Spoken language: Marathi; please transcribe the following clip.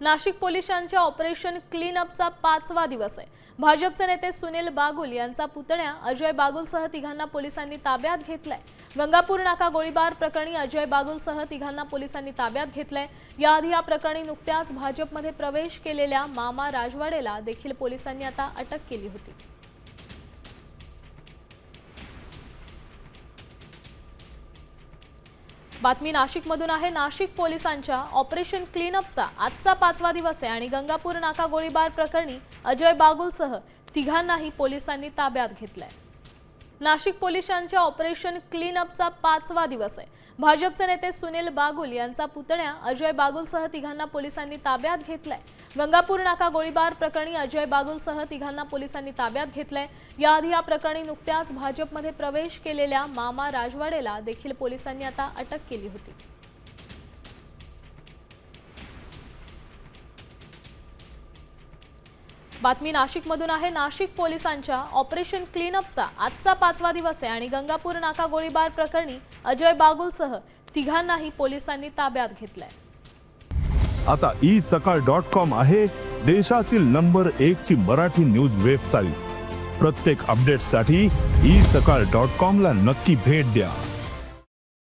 नाशिक पोलिसांच्या ऑपरेशन क्लीन अपचा पाचवा दिवस आहे. भाजपचे नेते सुनील बागुल यांचा पुतण्या अजय बागुलसह तिघांना पोलिसांनी ताब्यात घेतलाय. गंगापूर नाका गोळीबार प्रकरणी अजय बागुलसह तिघांना पोलिसांनी ताब्यात घेतलंय. याआधी या प्रकरणी नुकत्याच भाजपमध्ये प्रवेश केलेल्या मामा राजवाडेला देखील पोलिसांनी आता अटक केली होती. बातमी नाशिकमधून आहे. नाशिक पोलिसांच्या ऑपरेशन क्लीनअपचा आजचा पाचवा दिवस आहे आणि गंगापूर नाका गोळीबार प्रकरणी अजय बागुलसह तिघांनाही पोलिसांनी ताब्यात घेतलंय. नाशिक पोलिसांच्या ऑपरेशन क्लीनअपचा पाचवा दिवस आहे. भाजपचे नेते सुनील बागुल यांचा पुतण्या अजय बागुलसह तिघांना पोलिसांनी ताब्यात घेतलाय. गंगापूर नाका गोळीबार प्रकरणी अजय बागुलसह तिघांना पोलिसांनी ताब्यात घेतलंय. याआधी या प्रकरणी नुकत्याच भाजपमध्ये प्रवेश केलेल्या मामा राजवाडेला देखील पोलिसांनी आता अटक केली होती. बातमी नाशिकमधून आहे. नाशिक पोलिसांच्या ऑपरेशन क्लीनअपचा आजचा पाचवा दिवस आहे आणि गंगापूर नाका गोळीबार प्रकरणी अजय बागुलसह तिघांनाही पोलिसांनी ताब्यात घेतलंय. आता ई सकाळ डॉट कॉम आहे देशातील नंबर एक ची मराठी न्यूज वेबसाईट. प्रत्येक अपडेटसाठी ई सकाळ डॉट कॉम ला नक्की भेट द्या.